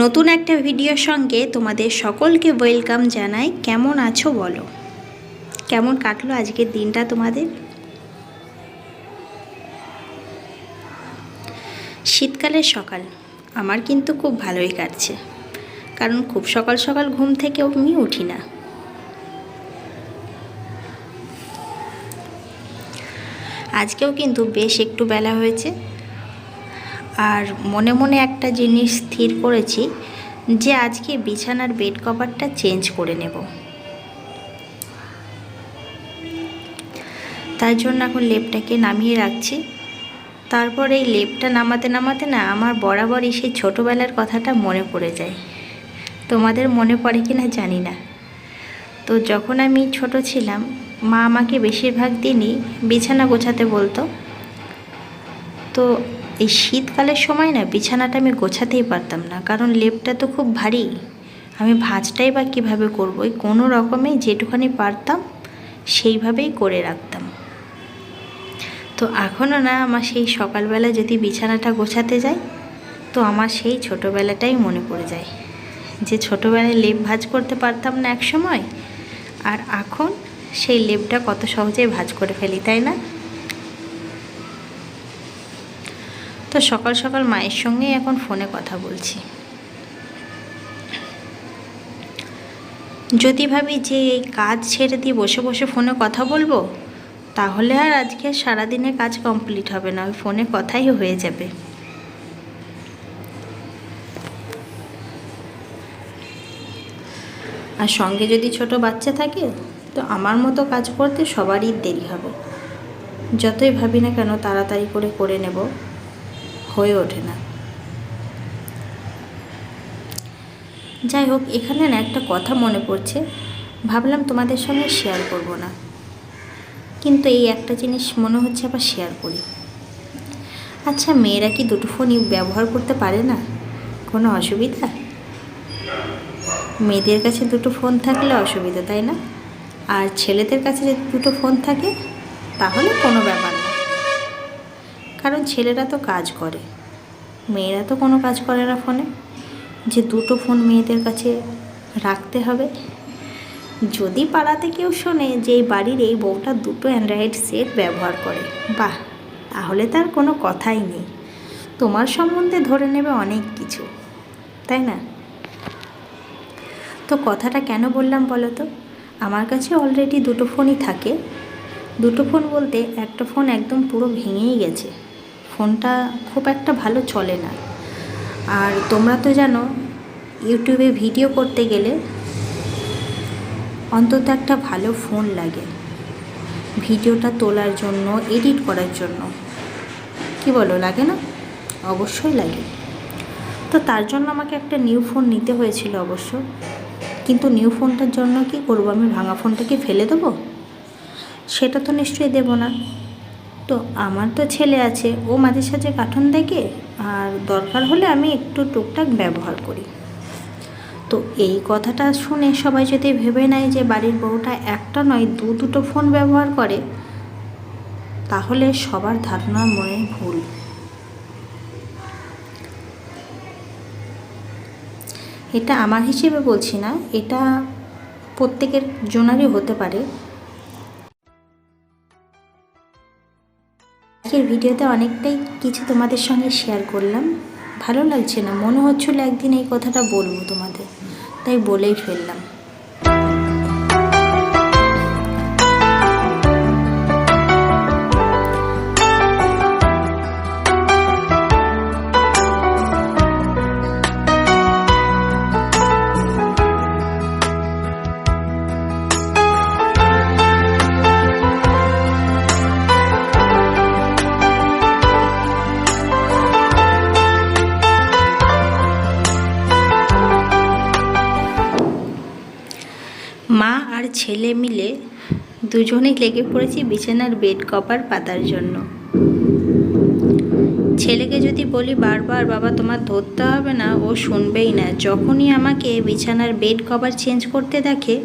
নতুন একটা ভিডিওর সঙ্গে তোমাদের সকলকে ওয়েলকাম জানাই। কেমন আছো বলো? কেমন কাটলো আজকের দিনটা তোমাদের? শীতকালের সকাল, আমার কিন্তু খুব ভালোই কাটছে। কারণ খুব সকাল সকাল ঘুম থেকে আমি উঠি না। আজকেও কিন্তু বেশ একটু বেলা হয়েছে। আর মনে মনে একটা জিনিস স্থির করেছি যে আজকে বিছানার বেড কভারটা চেঞ্জ করে নেব। তার জন্য এখন লেপটাকে নামিয়ে রাখছি। তারপর এই লেপটা নামাতে নামাতে না আমার বরাবরই সেই ছোটোবেলার কথাটা মনে পড়ে যায়। তোমাদের মনে পড়ে কি না জানি না। তো যখন আমি ছোট ছিলাম, মা আমাকে বেশিরভাগ দিনই বিছানা গোছাতে বলতো। তো এই শীতকালের সময় না বিছানাটা আমি গোছাতেই পারতাম না, কারণ লেপটা তো খুব ভারী। আমি ভাঁজটাই বা কীভাবে করব? ওই কোনো রকমে যেটুখানি পারতাম সেইভাবেই করে রাখতাম। তো এখনও না আমার সেই সকালবেলা যদি বিছানাটা গোছাতে যাই, তো আমার সেই ছোটোবেলাটাই মনে পড়ে যায়। যে ছোটোবেলায় লেপ ভাজ করতে পারতাম না এক সময় আর এখন সেই লেপটা কত সহজেই ভাজ করে ফেলি, তাই না তো সকাল সকাল মায়ের সঙ্গেই এখন ফোনে কথা বলছি। যদি ভাবি যে এই কাজ ছেড়ে দিয়ে বসে বসে ফোনে কথা বলব, তাহলে আর আজকে সারাদিনে কাজ কমপ্লিট হবে না, ওই ফোনে কথাই হয়ে যাবে। আর সঙ্গে যদি ছোট বাচ্চা থাকে, তো আমার মতো কাজ করতে সবারই দেরি হবে। যতই ভাবি না কেন, তাড়াতাড়ি করে করে নেব। হয়ে ওঠে না। যাই হোক, এখানে না একটা কথা মনে পড়ছে। ভাবলাম তোমাদের সঙ্গে শেয়ার করব না। কিন্তু এই একটা জিনিস মনে হচ্ছে আবার শেয়ার করি। আচ্ছা মেয়েরা কি দুটো ফোনই ব্যবহার করতে পারে না? কোনো অসুবিধা? মেয়েদের কাছে দুটো ফোন থাকলে অসুবিধা, তাই না? আর ছেলেদের কাছে যদি দুটো ফোন থাকে, তাহলে কোনো ব্যাপার না। কারণ ছেলেরা তো কাজ করে। মেয়েরা তো কোনো কাজ করে না ফোনে। যে দুটো ফোন মেয়েদের কাছে রাখতে হবে। যদি পাড়াতে কেউ শোনে যে এই বাড়ির এই বউটা দুটো অ্যান্ড্রয়েড সেট ব্যবহার করে, বাহ, তাহলে তার কোনো কথাই নেই। তোমার সম্বন্ধে ধরে নেবে অনেক কিছু, তাই না? তো কথাটা কেন বললাম বলো তো? আমার কাছে অলরেডি দুটো ফোনই থাকে। দুটো ফোন বলতে একটা ফোন একদম পুরো ভেঙেই গেছে। ফোনটা খুব একটা ভালো চলে না। আর তোমরা তো জানো, ইউটিউবে ভিডিও করতে গেলে অন্তত একটা ভালো ফোন লাগে। ভিডিওটা তোলার জন্য, এডিট করার জন্য। কি বলো, লাগে না? অবশ্যই লাগে। তো তার জন্য আমাকে একটা নিউ ফোন নিতে হয়েছিল অবশ্য। কিন্তু নিউ ফোনটার জন্য কি করব আমি? ভাঙা ফোনটাকে ফেলে দেবো? সেটা তো নিশ্চয়ই দেবো না। তো আমার তো ছেলে আছে, ও মাঝে সাঝে কার্টুন দেখে, আর দরকার হলে আমি একটু টুকটাক ব্যবহার করি। তো এই কথাটা শুনে সবাই যদি ভেবে নেয় যে বাড়ির বউটা একটা নয়, দু দুটো ফোন ব্যবহার করে, তাহলে সবার ধারণা মনে ভুল। এটা আমার হিসেবে বলছি না, এটা প্রত্যেকের জনারই হতে পারে। আজকের ভিডিওতে অনেকটাই কিছু তোমাদের সঙ্গে শেয়ার করলাম। ভালো লাগছে না। মনে হচ্ছিল একদিন এই কথাটা বলব তোমাদের। তাই বলেই ফেললাম। ছেলে মিলে দুজনেই লেগে পড়েছি বিছানার বেড কভার পাতার জন্য। ছেলেকে যদি বলি বারবার, বাবা, তোমার ধরতে হবে না, ও শুনবেই না। যখনই আমাকে বিছানার বেড কভার চেঞ্জ করতে দেখে,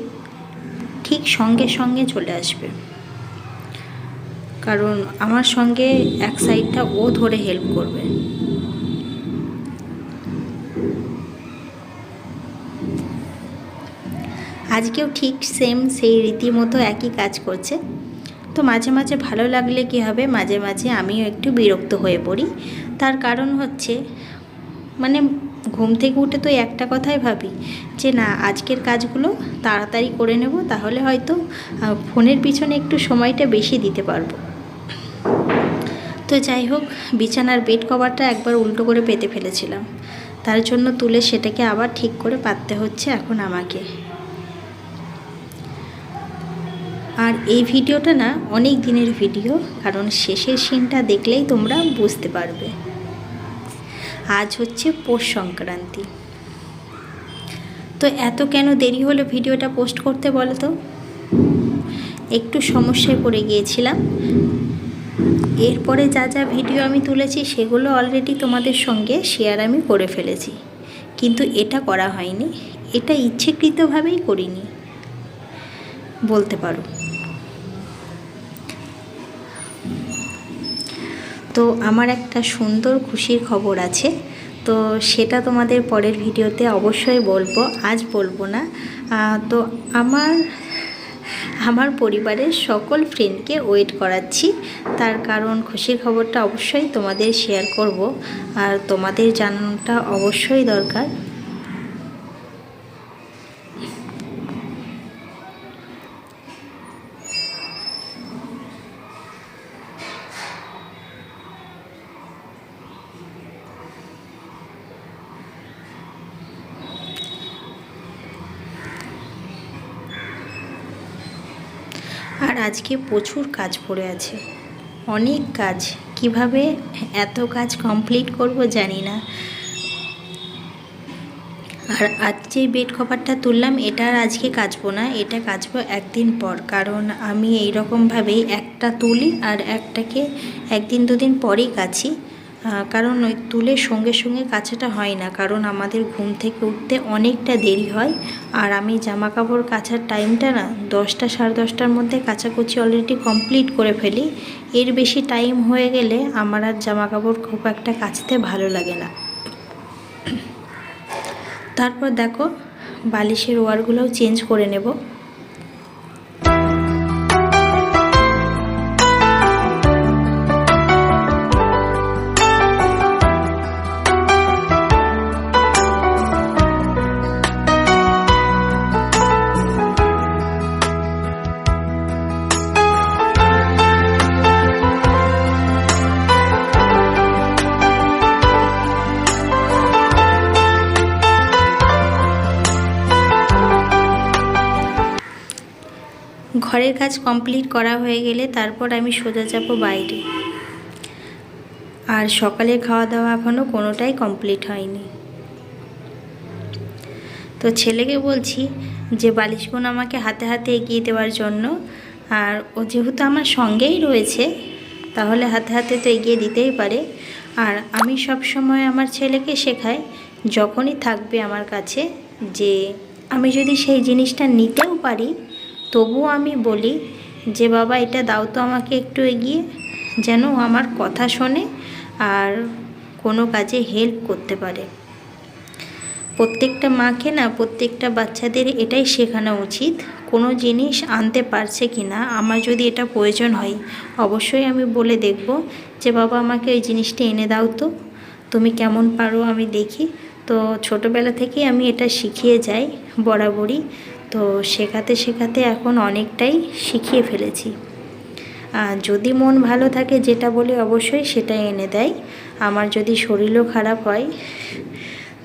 ঠিক সঙ্গে সঙ্গে চলে আসবে। কারণ আমার সঙ্গে এক সাইডটা ও ধরে হেল্প করবে। আজকেও ঠিক সেম সেই রীতিমতো একই কাজ করছে। তো মাঝে মাঝে ভালো লাগলে কি হবে? মাঝে মাঝে আমিও একটু বিরক্ত হয়ে পড়ি। তার কারণ হচ্ছে মানে ঘুম থেকে উঠে তো একটা কথাই ভাবি যে, না, আজকের কাজগুলো তাড়াতাড়ি করে নেব, তাহলে হয়তো ফোনের পিছনে একটু সময়টা বেশি দিতে পারব। তো যাই হোক, বিছানার বেড কভারটা একবার উল্টো করে পেতে ফেলেছিলাম। তার জন্য তুলে সেটাকে আবার ঠিক করে পাততে হচ্ছে এখন আমাকে। আর এই ভিডিওটা না অনেক দিনের ভিডিও, কারণ শেষের সিনটা দেখলেই তোমরা বুঝতে পারবে। আজ হচ্ছে পৌষ সংক্রান্তি। তো এত কেন দেরি হলো ভিডিওটা পোস্ট করতে বলো তো? একটু সমস্যায় পড়ে গিয়েছিলাম। এরপরে যা যা ভিডিও আমি তুলেছি সেগুলো অলরেডি তোমাদের সঙ্গে শেয়ার আমি করে ফেলেছি। কিন্তু এটা করা হয়নি, এটা ইচ্ছেকৃতভাবেই করিনি। বলতে পারো। তো আমার একটা সুন্দর খুশির খবর আছে। তো সেটা তোমাদের পরের ভিডিওতে অবশ্যই বলব, আজ বলব না। তো আমার আমার পরিবারের সকল ফ্রেন্ডকে ওয়েট করাচ্ছি। তার কারণ খুশির খবরটা অবশ্যই তোমাদের শেয়ার করব। আর তোমাদের জানানোটা অবশ্যই দরকার। আর আজকে প্রচুর কাজ পড়ে আছে। অনেক কাজ। কীভাবে এত কাজ কমপ্লিট করব জানি না। আর আজ যে বেড কভারটা তুললাম, এটা আর আজকে কাচবো না, এটা কাচবো একদিন পর। কারণ আমি এই রকমভাবেই একটা তুলি আর একটাকে একদিন দুদিন পরেই কাছি কারণ ওই তুলে সঙ্গে সঙ্গে কাচাটা হয় না, কারণ আমাদের ঘুম থেকে উঠতে অনেকটা দেরি হয়। আর আমি জামা কাপড় কাচার টাইমটা না দশটা সাড়ে দশটার মধ্যে কাচাকুচি অলরেডি কমপ্লিট করে ফেলি। এর বেশি টাইম হয়ে গেলে আমার আর জামা কাপড় খুব একটা কাচতে ভালো লাগে না। তারপর দেখো বালিশের ওয়ারগুলোও চেঞ্জ করে নেব। কাজ কমপ্লিট করা হয়ে গেলে তারপর আমি সোজা যাব বাইরে। আর সকালে খাওয়া দাওয়া এখনও কোনোটাই কমপ্লিট হয়নি। তো ছেলেকে বলছি যে বালিশগুন আমাকে হাতে হাতে এগিয়ে দেওয়ার জন্য, আর ও যেহেতু আমার সঙ্গেই রয়েছে, তাহলে হাতে হাতে তো এগিয়ে দিতেই পারে। আর আমি সব সময় আমার ছেলেকে শেখাই, যখনই থাকবে আমার কাছে, যে আমি যদি সেই জিনিসটা নিতেও পারি তবুও আমি বলি, যে বাবা, এটা দাও তো আমাকে একটু এগিয়ে, যেন আমার কথা শোনে আর কোনো কাজে হেল্প করতে পারে। প্রত্যেকটা মাকে না, প্রত্যেকটা বাচ্চাদের এটাই শেখানো উচিত, কোনো জিনিস আনতে পারছে কি না, আমার যদি এটা প্রয়োজন হয়, অবশ্যই আমি বলে দেখব যে, বাবা, আমাকে ওই জিনিসটা এনে দাও তো, তুমি কেমন পারো আমি দেখি। তো ছোটোবেলা থেকেই আমি এটা শিখিয়ে যাই বরাবরই। তো শেখাতে শেখাতে এখন অনেকটাই শিখিয়ে ফেলেছি। যদি মন ভালো থাকে যেটা বলে অবশ্যই সেটা এনে দেয়। আমার যদি শরীরও খারাপ হয়,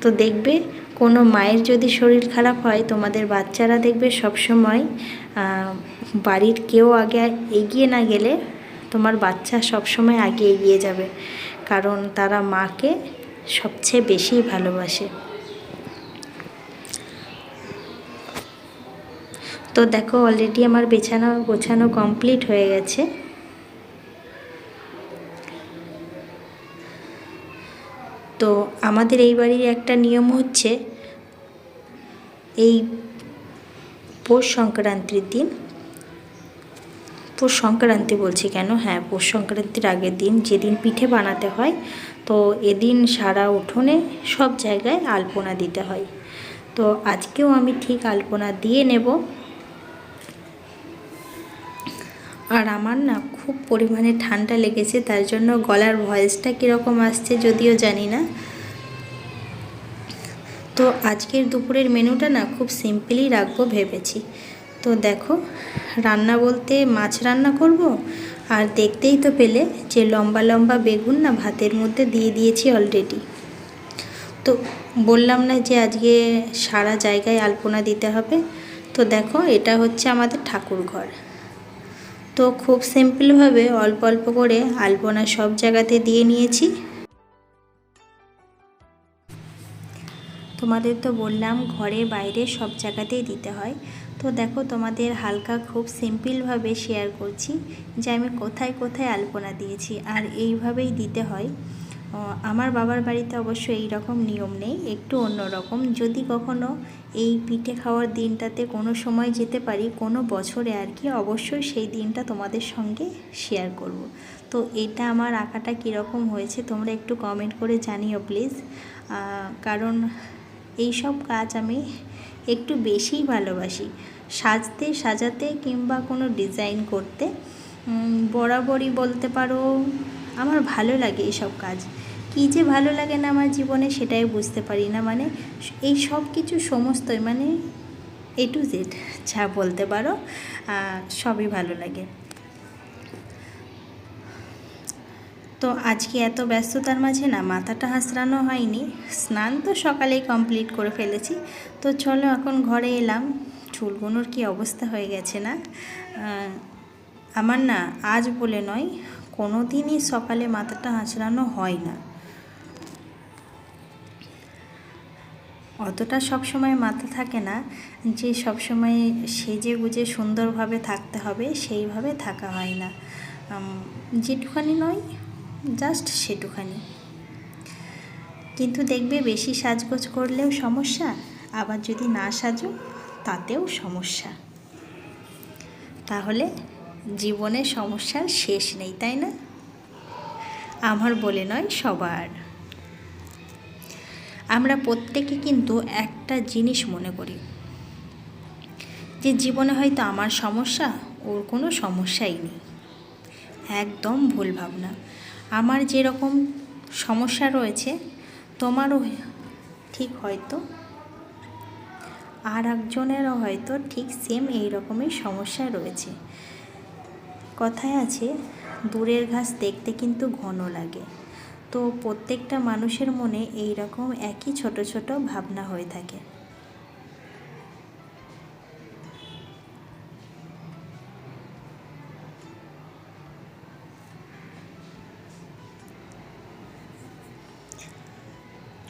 তো দেখবে কোনো মায়ের যদি শরীর খারাপ হয়, তোমাদের বাচ্চারা দেখবে সবসময় বাড়ির কেউ আগে এগিয়ে না গেলে তোমার বাচ্চা সবসময় আগে এগিয়ে যাবে। কারণ তারা মাকে সবচেয়ে বেশি ভালোবাসে। তো দেখো অলরেডি আমার বেছানো, গোছানো কমপ্লিট হয়ে গেছে। তো আমাদের এই বাড়ির একটা নিয়ম হচ্ছে, এই পৌষ সংক্রান্তির দিন, পৌষ সংক্রান্তি বলছি কেন? হ্যাঁ পৌষ সংক্রান্তির আগের দিন যেদিন পিঠে বানাতে হয়, তো এদিন সারা উঠোনে সব জায়গায় আলপনা দিতে হয়। তো আজকেও আমি ঠিক আলপনা দিয়ে নেব। আর আমার না খুব পরিমাণে ঠান্ডা লেগেছে, তার জন্য গলার ভয়েসটা কীরকম আসছে যদিও জানি না। তো আজকের দুপুরের মেনুটা না খুব সিম্পলই রাখব ভেবেছি। তো দেখো, রান্না বলতে মাছ রান্না করব, আর দেখতেই তো পেলে যে লম্বা লম্বা বেগুন না ভাতের মধ্যে দিয়ে দিয়েছি অলরেডি তো বললাম না যে আজকে সারা জায়গায় আলপনা দিতে হবে, তো দেখো এটা হচ্ছে আমাদের ঠাকুর ঘর তো খুব সিম্পলভাবে অল্প অল্প করে আলপনা সব জায়গাতে দিয়ে নিয়েছি। তোমাদের তো বললাম ঘরে বাইরে সব জায়গাতেই দিতে হয়। তো দেখো তোমাদের হালকা খুব সিম্পলভাবে শেয়ার করছি যে আমি কোথায় কোথায় আলপনা দিয়েছি আর এইভাবেই দিতে হয়। আমার বাবার বাড়িতে অবশ্য এই রকম নিয়ম নেই, একটু অন্য রকম যদি কখনো এই পিঠে খাওয়ার দিনটাতে কোনো সময় যেতে পারি, কোনো বছরে আর কি, অবশ্যই সেই দিনটা তোমাদের সঙ্গে শেয়ার করব। তো এটা আমার আঁকাটা কীরকম হয়েছে তোমরা একটু কমেন্ট করে জানিও প্লিজ কারণ এই সব কাজ আমি একটু বেশিই ভালোবাসি। সাজতে, সাজাতে কিংবা কোনো ডিজাইন করতে বরাবরই বলতে পারো আমার ভালো লাগে এইসব কাজ। কী যে ভালো লাগে না আমার জীবনে সেটাই বুঝতে পারি না। মানে এই সব কিছু সমস্তই মানে এ টু জেড যা বলতে পারো সবই ভালো লাগে। তো আজকে এত ব্যস্ততার মাঝে না মাথাটা হাসড়ানো হয়নি। স্নান তো সকালেই কমপ্লিট করে ফেলেছি। তো চলো এখন ঘরে এলাম। চুলগুনোর কি অবস্থা হয়ে গেছে না? আমার না আজ বলে নয় কোনো দিনই সকালে মাথাটা হাঁচড়ানো হয় না। অতটা সব সময় মাথা থাকে না যে সব সময় সেজে গুজে সুন্দরভাবে থাকতে হবে, সেইভাবে থাকা হয় না। যেটুখানি নয় জাস্ট সেটুখানি। কিন্তু দেখবে বেশি সাজগোজ করলেও সমস্যা, আবার যদি না সাজো, তাতেও সমস্যা। তাহলে জীবনে সমস্যার শেষ নেই, তাই না? আমার বলে নয়, সবার। আমরা প্রত্যেকে কিন্তু একটা জিনিস মনে করি। যে জীবনে হয়তো আমার সমস্যা, ওর কোনো সমস্যাই নেই। একদম ভুল ভাবনা। আমার যেরকম সমস্যা রয়েছে, তোমারও ঠিক হয়তো। আর একজনেরও হয়তো ঠিক সেম এই রকমই সমস্যা রয়েছে। কথায় আছে, দূরের ঘাস দেখতে কিন্তু ঘন লাগে। তো প্রত্যেকটা মানুষের মনে এই রকম একই ছোট ছোট ভাবনা হয়ে থাকে।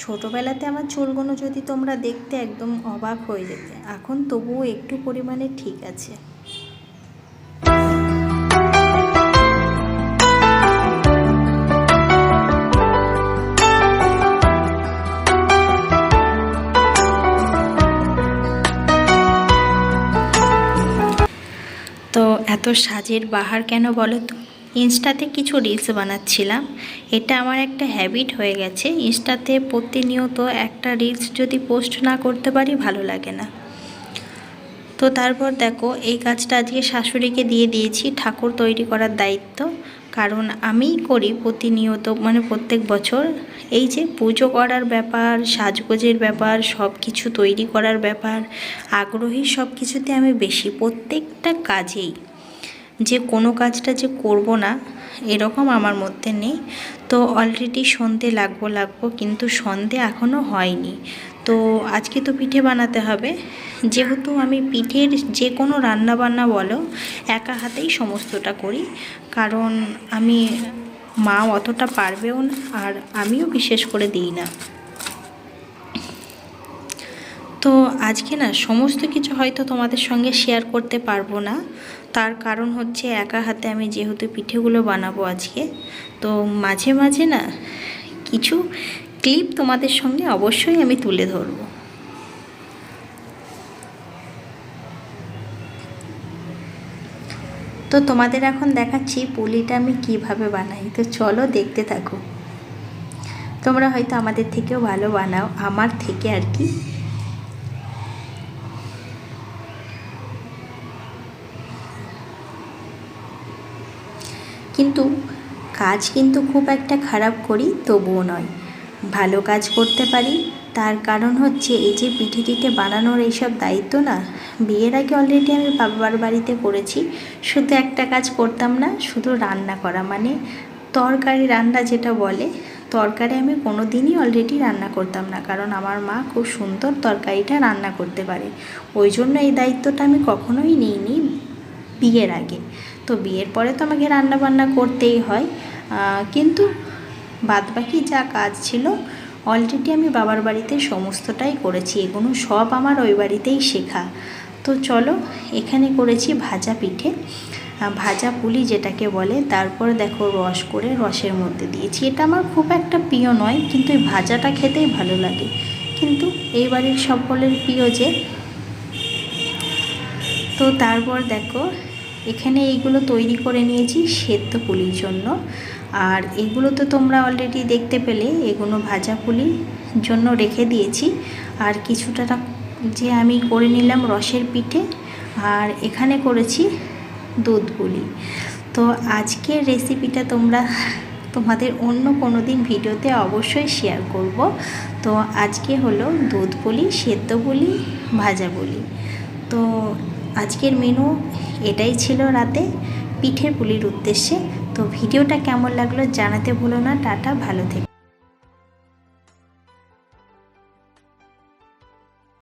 ছোটোবেলাতে আমার চুলগুলো যদি তোমরা দেখতে একদম অবাক হয়ে যেতে, এখন তবুও একটু পরিমাণে ঠিক আছে। এত সাজের বাহার কেন বলো তো? ইনস্টাতে কিছু রিলস বানাচ্ছিলাম। এটা আমার একটা হ্যাবিট হয়ে গেছে। ইনস্টাতে প্রতিনিয়ত একটা রিলস যদি পোস্ট না করতে পারি, ভালো লাগে না। তো তারপর দেখো, এই কাজটা আজকে শাশুড়িকে দিয়ে দিয়েছি, ঠাকুর তৈরি করার দায়িত্ব। কারণ আমিই করি প্রতিনিয়ত মানে প্রত্যেক বছর। এই যে পুজো করার ব্যাপার, সাজগোজের ব্যাপার সব কিছু তৈরি করার ব্যাপার, আগ্রহী সব কিছুতে আমি বেশি। প্রত্যেকটা কাজেই যে কোনো কাজটা যে করব না, এরকম আমার মধ্যে নেই। তো অলরেডি সন্ধে লাগবো লাগবো, কিন্তু সন্ধে এখনও হয়নি। তো আজকে তো পিঠে বানাতে হবে। যেহেতু আমি পিঠের যে কোনো রান্না বান্না বলো, একা হাতেই সমস্তটা করি। কারণ আমি, মা অতটা পারবেও না, আর আমিও বিশেষ করে দিই না। তো আজকে না, সমস্ত কিছু হয়তো তোমাদের সঙ্গে শেয়ার করতে পারব না। তার কারণ হচ্ছে একা হাতে আমি যেহেতু পিঠেগুলো বানাবো আজকে, তো মাঝে মাঝে না কিছু ক্লিপ তোমাদের সঙ্গে অবশ্যই আমি তুলে ধরবো। তো তোমাদের এখন দেখাচ্ছি পুলিটা আমি কীভাবে বানাই, তো চলো দেখতে থাকো। তোমরা হয়তো আমাদের থেকেও ভালো বানাও, আমার থেকে আর কি। কিন্তু কাজ কিন্তু খুব একটা খারাপ করি, তবুও নয়। ভালো কাজ করতে পারি, তার কারণ হচ্ছে এই যে পিঠে টিঠে বানানোর এইসব দায়িত্ব না, বিয়ের আগে অলরেডি আমি বাবার বাড়িতে করেছি, শুধু একটা কাজ করতাম না, শুধু রান্না করা। মানে তরকারি রান্না যেটা বলে, তরকারি আমি কোনো দিনই অলরেডি রান্না করতাম না, কারণ আমার মা খুব সুন্দর তরকারিটা রান্না করতে পারে। ওই জন্য এই দায়িত্বটা আমি কখনোই নিইনি বিয়ের আগে। তো বিয়ের পরে তো আমাকে রান্না বান্না করতেই হয়। কিন্তু বাদবাকি যা কাজ ছিল অলরেডি আমি বাবার বাড়িতে সমস্তটাই করেছি, এগুলো সব আমার ওই বাড়িতেই শেখা। তো চলো, এখানে করেছি ভাজা পিঠে। ভাজা পুলি যেটাকে বলে, তারপর দেখো রস করে রসের মধ্যে দিয়েছি। এটা আমার খুব একটা প্রিয় নয়, কিন্তু এই ভাজাটা খেতেই ভালো লাগে। কিন্তু এই বাড়ির সকলের প্রিয় যে। তো তারপর দেখো এখানে এইগুলো তৈরি করে নিয়েছি সেদ্ধ পুলির জন্য। আর এগুলো তো তোমরা অলরেডি দেখতে পেলে, এগুলো ভাজা পুলির জন্য রেখে দিয়েছি। আর কিছুটা যে আমি করে নিলাম রসের পিঠে, আর এখানে করেছি দুধ পুলি। তো আজকের রেসিপিটা তোমরা তোমাদের অন্য কোনো দিন ভিডিওতে অবশ্যই শেয়ার করব। তো আজকে হলো দুধ পুলি, সেদ্ধ পুলি, ভাজা পুলি। তো আজকের মেনু এটাই ছিল রাতে পিঠের পুলির উদ্দেশ্যে। তো ভিডিওটা কেমন লাগল জানাতে ভুলো না। টাটা, ভালো থেকে।